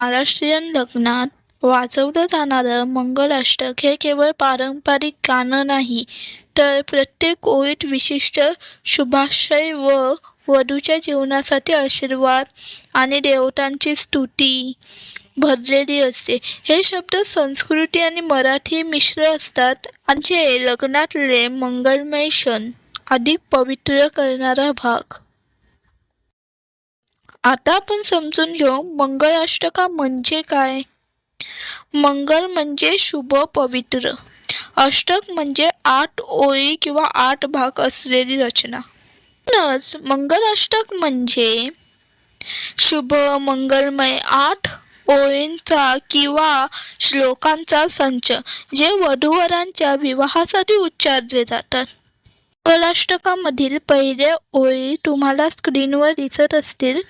महाराष्ट्रीयन लग्नात वाजवलं जाणारं मंगलाष्टक हे केवळ पारंपरिक गाणं नाही, तर प्रत्येक ओळीत विशिष्ट शुभाशय व वधूच्या जीवनासाठी आशीर्वाद आणि देवतांची स्तुती भरलेली असते. हे शब्द संस्कृती आणि मराठी मिश्र असतात आणि जे लग्नातले मंगलमय क्षण अधिक पवित्र करणारा भाग. आता आपण समजून घेऊ मंगलाष्टका म्हणजे काय? मंगल म्हणजे शुभ, पवित्र. अष्टक म्हणजे आठ ओळी किंवा आठ भाग असलेली रचना. म्हणूनच मंगलाष्टक म्हणजे शुभ, मंगलमय आठ ओळींचा किंवा श्लोकांचा संच, जे वधूवरांच्या विवाहासाठी उच्चारले जातात. कलाष्टकामधील पहिल्या ओळी तुम्हाला स्क्रीनवर दिसत असतील,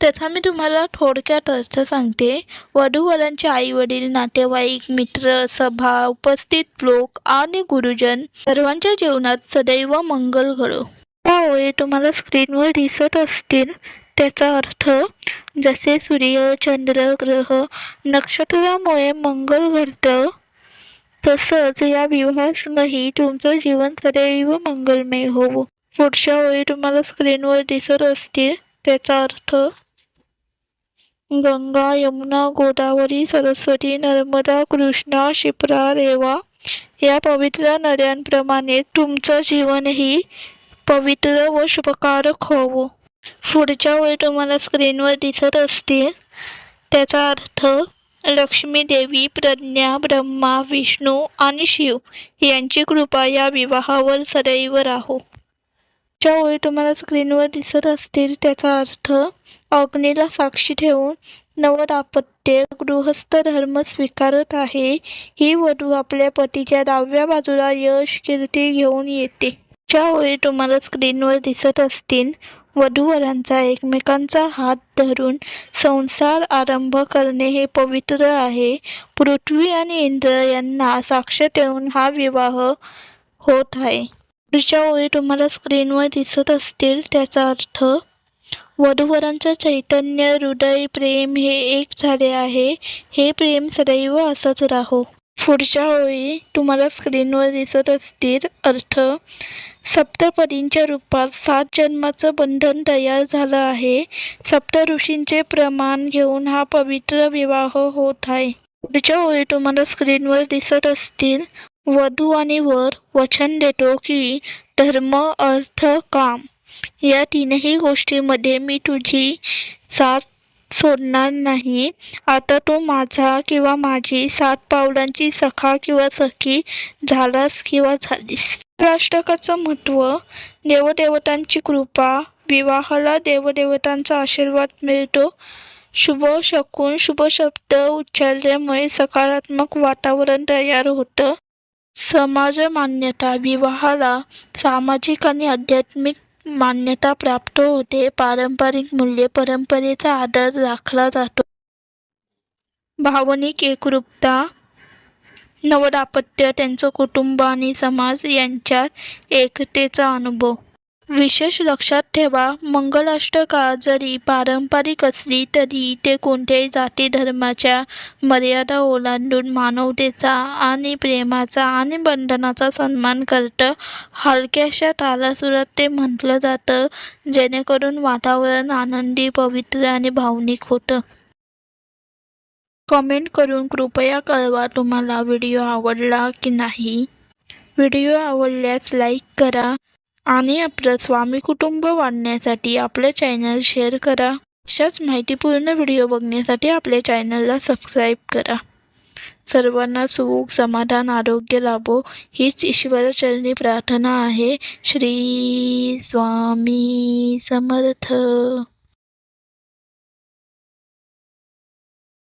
त्याचा मी तुम्हाला थोडक्यात अर्थ सांगते. वधू-वरांचे आई-वडील, नातेवाईक, मित्र, सभा, उपस्थित लोक आणि गुरुजन सर्वांच्या जीवनात सदैव मंगल घडो. त्या ओळी तुम्हाला स्क्रीनवर दिसत असतील, त्याचा अर्थ जसे सूर्य, चंद्र, ग्रह, नक्षत्रामुळे मंगल घडतं, तसंच या विवाहासनंही तुमचं जीवन सदैव मंगलमय होवो. पुढच्या ओळी तुम्हाला स्क्रीनवर दिसत असतील, त्याचा अर्थ गंगा, यमुना, गोदावरी, सरस्वती, नर्मदा, कृष्णा, शिप्रा रेवा या पवित्र नद्यांप्रमाणे तुमचं जीवनही पवित्र व शुभकारक होवो. पुढच्या वेळी तुम्हाला स्क्रीनवर दिसत असतील, त्याचा अर्थ लक्ष्मीदेवी प्रज्ञा, ब्रह्मा, विष्णू आणि शिव यांची कृपा या विवाहावर सदैव राहो. ज्या ओळी तुम्हाला स्क्रीनवर दिसत असतील, त्याचा अर्थ अग्नीला साक्षी ठेवून नवदापत्य गृहस्थ धर्म स्वीकारत आहे. ही वधू आपल्या पतीच्या डाव्या बाजूला यश, कीर्ती घेऊन येते. ज्या ओळी तुम्हाला स्क्रीनवर दिसत असतील, वधूवरांचा एकमेकांचा हात धरून संसार आरंभ करणे हे पवित्र आहे. पृथ्वी आणि इंद्र यांना साक्ष ठेवून हा विवाह होत आहे. पुढच्या ओळी तुम्हाला स्क्रीनवर दिसत असतील, त्याचा अर्थ वधूवरांचं चैतन्य हृदय प्रेम हे एक झाले आहे. हे प्रेम सदैव असंच राहो. पुढच्या ओळी तुम्हाला स्क्रीनवर दिसत असतील, अर्थ सप्तपदींच्या रूपात सात जन्माचं बंधन तयार झालं आहे. सप्तऋषींचे प्रमाण घेऊन हा पवित्र विवाह होत आहे. पुढच्या ओळी तुम्हाला स्क्रीनवर दिसत असतील, वधू आणि वर वचन देतो की धर्म, अर्थ, काम या तीनही गोष्टींमध्ये मी तुझी साथ सोडणार नाही. आता तू माझा किंवा माझी सात पावलांची सखा किंवा सखी झालास किंवा झालीस. राष्ट्रकाचं महत्त्व देवदेवतांची कृपा विवाहाला देवदेवतांचा आशीर्वाद मिळतो. शुभ शकून, शुभ शब्द उच्चारल्यामुळे सकारात्मक वातावरण तयार होतं. समाज मान्यता विवाहाला सामाजिक आणि आध्यात्मिक मान्यता प्राप्त होते. पारंपरिक मूल्ये, परंपरेचा आदर राखला जातो. भावनिक एकरूपता नवदापत्य त्यांचं कुटुंब आणि समाज यांच्यात एकतेचा अनुभव. विशेष लक्षात ठेवा, मंगलाष्टका जरी पारंपरिक असली तरी ते कोणत्याही जाती-धर्माच्या मर्यादा ओलांडून मानवतेचा आणि प्रेमाचा आणि बंधनाचा सन्मान करतं. हलक्याशा तालासुरात ते म्हटलं जातं, जेणेकरून वातावरण आनंदी, पवित्र आणि भावनिक होतं. कमेंट करून कृपया कळवा तुम्हाला व्हिडिओ आवडला की नाही. व्हिडिओ आवडल्यास लाईक करा आणि आपलं स्वामी कुटुंब वाढण्यासाठी आपलं चॅनल शेअर करा. अशाच माहितीपूर्ण व्हिडिओ बघण्यासाठी आपल्या चॅनलला सबस्क्राईब करा. सर्वांना सुख, समाधान, आरोग्य लाभो हीच ईश्वरचरणी प्रार्थना आहे. श्री स्वामी समर्थ